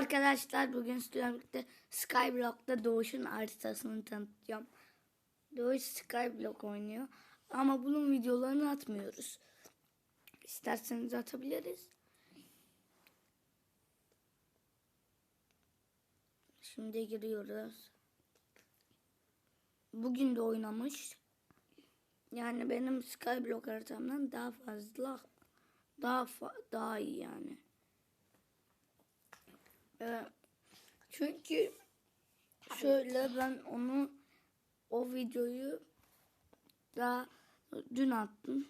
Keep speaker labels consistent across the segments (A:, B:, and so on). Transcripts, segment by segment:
A: arkadaşlar bugün birlikte Skyblock'ta Doğuş'un haritasını tanıtacağım. Doğuş Skyblock oynuyor ama bunun videolarını atmıyoruz. İsterseniz atabiliriz. Şimdi giriyoruz. Bugün de oynamış. Yani benim Skyblock haritamdan daha fazla daha fa- daha iyi yani. Ee, çünkü şöyle ben onu o videoyu daha dün attım.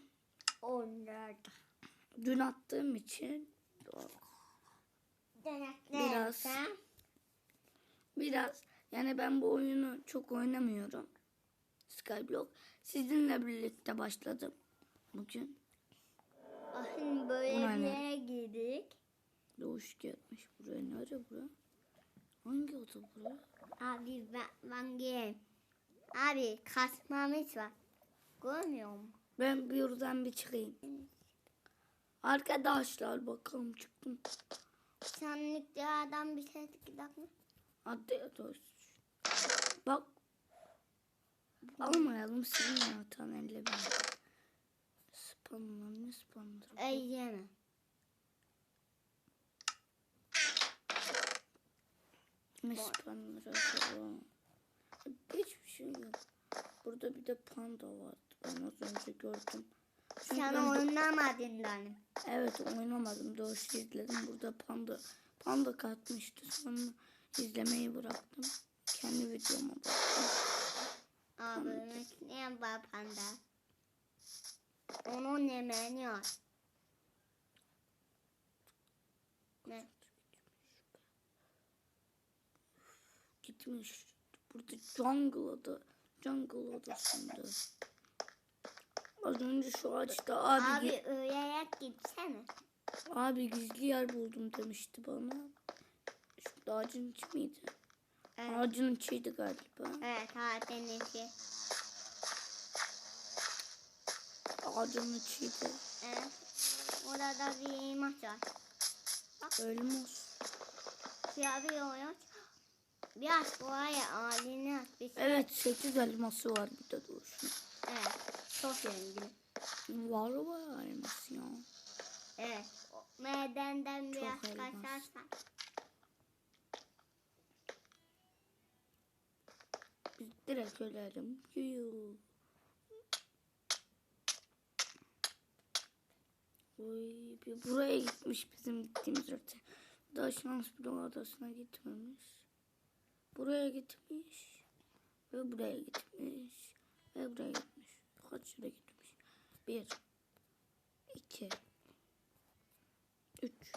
B: Onlarda.
A: Dün attığım için Biraz. biraz yani ben bu oyunu çok oynamıyorum. Skyblock sizinle birlikte başladım bugün. Doğuş gelmiş buraya. Nerede bura? Hangi oda bura?
B: Abi ben, ben gireyim. Abi kasmamız var. Görmüyor musun?
A: Ben buradan bir çıkayım. Arkadaşlar bakalım çıktım.
B: Sandıkta adam bir ses gidelim mi?
A: Hadi dur. Bak. Almayalım senin yatan elle bir. Spamdır? bu?
B: Ey yeme.
A: Ne spamlar acaba? Hiçbir şey yok. Burada bir de panda vardı. Ben az önce gördüm. Çünkü
B: Sen
A: ben-
B: oynamadın benim.
A: Evet oynamadım. Doğrusu izledim. Burada panda panda katmıştı. Sonra izlemeyi bıraktım. Kendi videoma baktım.
B: Abi ne var panda? Onu ne meniyor? Ne?
A: Gitmiş. Burada jungle adı. Jungle odasında. Az önce şu ağaçta abi,
B: Abi öyle gitsene.
A: abi gizli yer buldum demişti bana. Şu ağacın içi miydi?
B: Evet.
A: Ağacın içiydi galiba.
B: Evet zaten iki.
A: Ağacın içiydi.
B: Evet. Orada bir elmas var.
A: Mi olsun?
B: Siyah bir oyun. Biraz oraya. Bir şey.
A: Evet 8 elması var bir de doğuşun.
B: Evet. Çok zengin.
A: Var var elması ya.
B: Evet. Medenden biraz kaçarsan.
A: Direkt ölelim. Yuh. Oy, bir buraya gitmiş bizim gittiğimiz rota. Daha şans bloğu adasına gitmemiş. Buraya gitmiş. Ve buraya gitmiş. Ve buraya gitmiş. Kaç yere gitmiş? Bir. iki, Üç.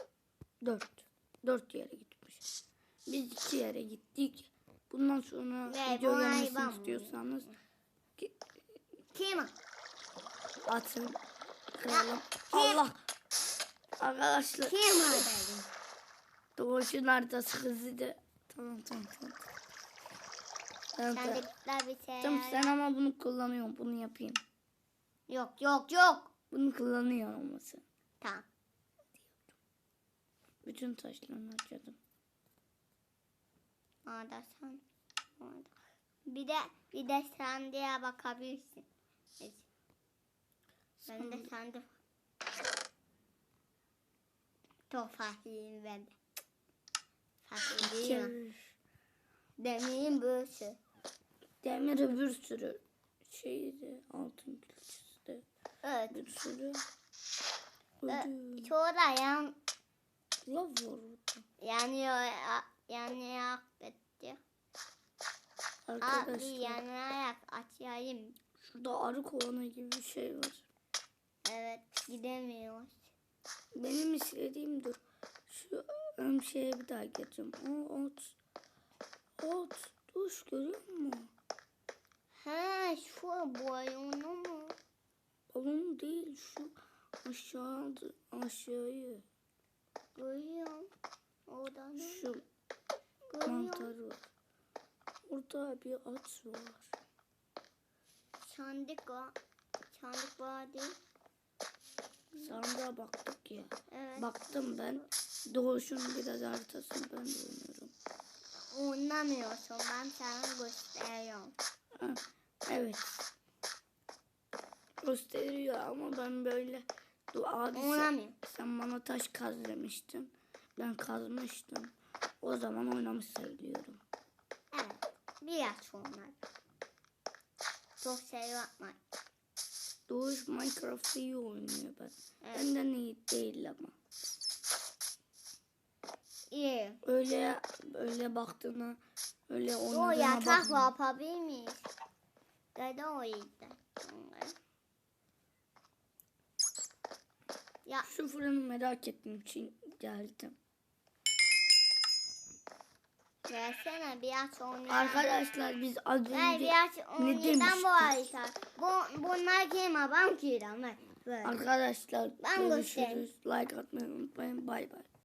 A: Dört. Dört yere gitmiş. Biz iki yere gittik. Bundan sonra
B: Ve
A: video gelmesini istiyorsanız ki-
B: Kim
A: atın. Kıralım. Allah. Arkadaşlar.
B: Kim.
A: Doğuşun haritası hızlıca. Tamam tamam tamam. Tamam,
B: Sen
A: tamam.
B: de gitler bir şey.
A: Tamam, sen ama bunu kullanıyorsun. Bunu yapayım.
B: Yok yok yok.
A: Bunu kullanıyor olması.
B: Tamam.
A: Bütün taşlarını harcadım.
B: Orada sen. Orada. Bir de bir de sen diye bakabilirsin. Ben de sen de. Çok fahirim ben de.
A: Kir-
B: Demeyeyim böyle şey.
A: Demiri bir sürü şeydi. Altın külçesi de
B: Evet.
A: bir sürü. Ödül.
B: Sonra yan
A: Lav var burada.
B: yanıyor yanıyor etti. Abi
A: Arkadaşlar
B: yanarak açayım.
A: şurada arı kovanı gibi bir şey var.
B: Evet gidemiyoruz.
A: Benim istediğim dur. Şu ön şeye bir daha geçeceğim. O ot. Ot. Duş görüyor musun?
B: Ha şu boyunu mu?
A: Balon değil şu aşağı aşağıyı.
B: Görüyorum. Orada ne?
A: Şu
B: Görüyorum.
A: mantar var. Orada bir at var.
B: Sandık var. Sandık var değil.
A: Sandığa baktık ya.
B: Evet.
A: Baktım ben. Doğuş'un biraz haritasını ben de oynuyorum.
B: Oynamıyorsun ben sana gösteriyorum.
A: Ha, evet. Gösteriyor ama ben böyle abi sen, sen bana taş kaz demiştin. Ben kazmıştım. O zaman oynamış sayılıyorum.
B: Evet. Biraz onlar. Çok şey yapma.
A: Doğuş Minecraft'ı iyi oynuyor ben.
B: Evet.
A: Benden iyi değil ama.
B: İyi.
A: Öyle öyle baktığına öyle
B: O
A: oynadığına
B: yatak
A: bakma.
B: yapabilir miyiz? Dede o iyiydi. Ya
A: Şu fırını merak ettiğim için geldim.
B: gelsene biraz oynayalım.
A: Arkadaşlar biz az
B: Ver
A: önce
B: biraz
A: ne
B: oynayalım bu
A: demiştik?
B: harita. Bu, bunlar kim babam kiram. Ver.
A: Arkadaşlar
B: Ben
A: görüşürüz.
B: göstereyim.
A: Like atmayı unutmayın. Bay bay.